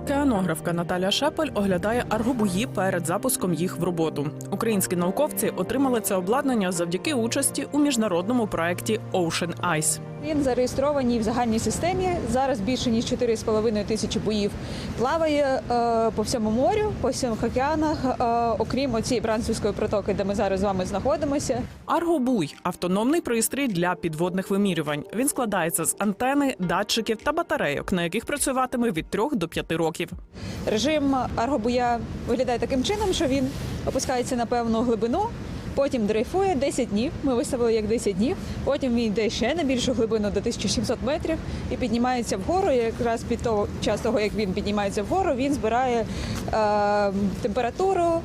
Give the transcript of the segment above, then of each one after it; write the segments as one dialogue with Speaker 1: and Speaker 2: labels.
Speaker 1: Океанографка Наталя Шепель оглядає аргобуї перед запуском їх в роботу. Українські науковці отримали це обладнання завдяки участі у міжнародному проєкті Ocean Ice.
Speaker 2: Він зареєстрований в загальній системі. Зараз більше ніж 4,5 тисячі боїв плаває е, по всьому морю, по всіх океанах, е, окрім цієї Брансвільської протоки, де ми зараз з вами знаходимося.
Speaker 1: Аргобуй автономний пристрій для підводних вимірювань. Він складається з антени, датчиків та батарейок, на яких працюватиме від 3 до 5 років.
Speaker 2: Режим аргобуя виглядає таким чином, що він опускається на певну глибину. Потім дрейфує 10 днів. Ми виставили як 10 днів. Потім він йде ще на більшу глибину до 1700 метрів і піднімається вгору. І якраз під того час того, як він піднімається вгору, він збирає е, температуру.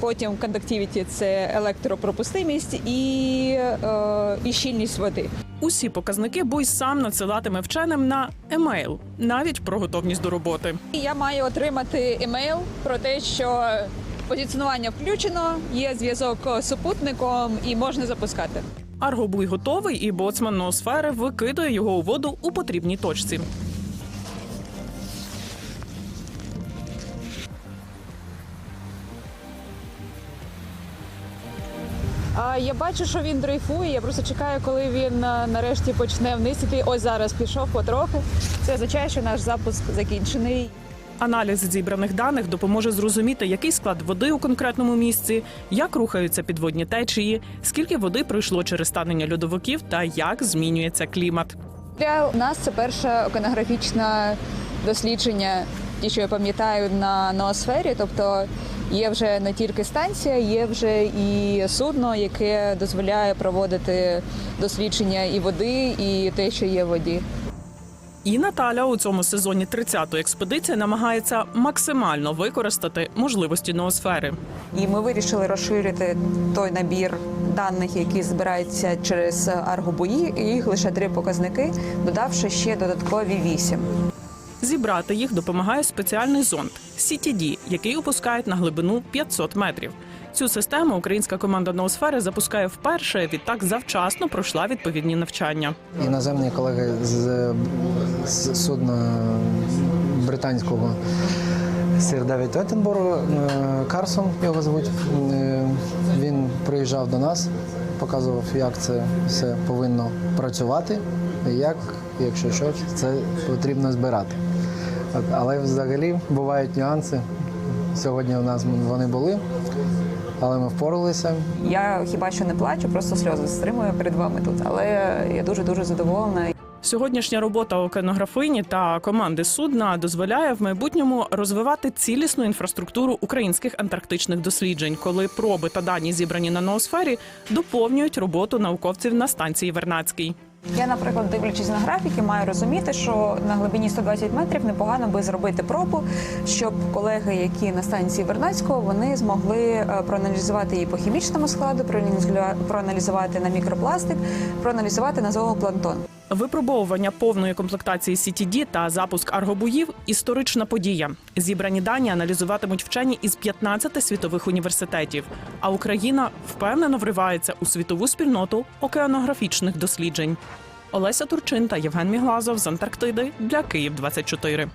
Speaker 2: Потім кондактивіті це електропропустимість і, е, і щільність води.
Speaker 1: Усі показники буй сам надсилатиме вченим на емейл, навіть про готовність до роботи.
Speaker 2: Я маю отримати емейл про те, що позиціонування включено, є зв'язок з супутником і можна запускати.
Speaker 1: Аргобуй готовий, і боцман ноосфери викидує його у воду у потрібній точці.
Speaker 2: А я бачу, що він дрейфує. Я просто чекаю, коли він нарешті почне вниз іти. Ось зараз пішов потрохи. Це означає, що наш запуск закінчений.
Speaker 1: Аналіз зібраних даних допоможе зрозуміти, який склад води у конкретному місці, як рухаються підводні течії, скільки води пройшло через станення льодовиків та як змінюється клімат.
Speaker 2: Для нас це перше океанографічне дослідження, ті, що я пам'ятаю, на ноосфері. Тобто є вже не тільки станція, є вже і судно, яке дозволяє проводити дослідження і води, і те, що є в воді.
Speaker 1: І Наталя у цьому сезоні 30-ї експедиції намагається максимально використати можливості ноосфери.
Speaker 2: І ми вирішили розширити той набір даних, які збираються через аргобої. і Їх лише три показники, додавши ще додаткові вісім.
Speaker 1: Зібрати їх допомагає спеціальний зонд CTD, який опускають на глибину 500 метрів. Цю систему українська команда ноосфери запускає вперше. Відтак завчасно пройшла відповідні навчання.
Speaker 3: Іноземні колеги з, судна британського Сир Девід Оттенборо, е, Карсон його звуть. Е, Він приїжджав до нас, показував, як це все повинно працювати, як, якщо щось, це потрібно збирати. Але взагалі бувають нюанси. Сьогодні у нас вони були, але ми впоралися.
Speaker 2: Я хіба що не плачу, просто сльози стримую перед вами тут. Але я дуже дуже задоволена.
Speaker 1: Сьогоднішня робота океанографині та команди судна дозволяє в майбутньому розвивати цілісну інфраструктуру українських антарктичних досліджень, коли проби та дані зібрані на ноосфері доповнюють роботу науковців на станції Вернадський.
Speaker 2: Я, наприклад, дивлячись на графіки, маю розуміти, що на глибині 120 метрів непогано би зробити пробу, щоб колеги, які на станції Вернацького, вони змогли е, проаналізувати її по хімічному складу, проаналізу- проаналізувати на мікропластик, проаналізувати на зоопланктон.
Speaker 1: Випробовування повної комплектації CTD та запуск аргобуїв історична подія. Зібрані дані аналізуватимуть вчені із 15 світових університетів. А Україна впевнено вривається у світову спільноту океанографічних досліджень. Олеся Турчин та Євген Міглазов з Антарктиди для Київ 24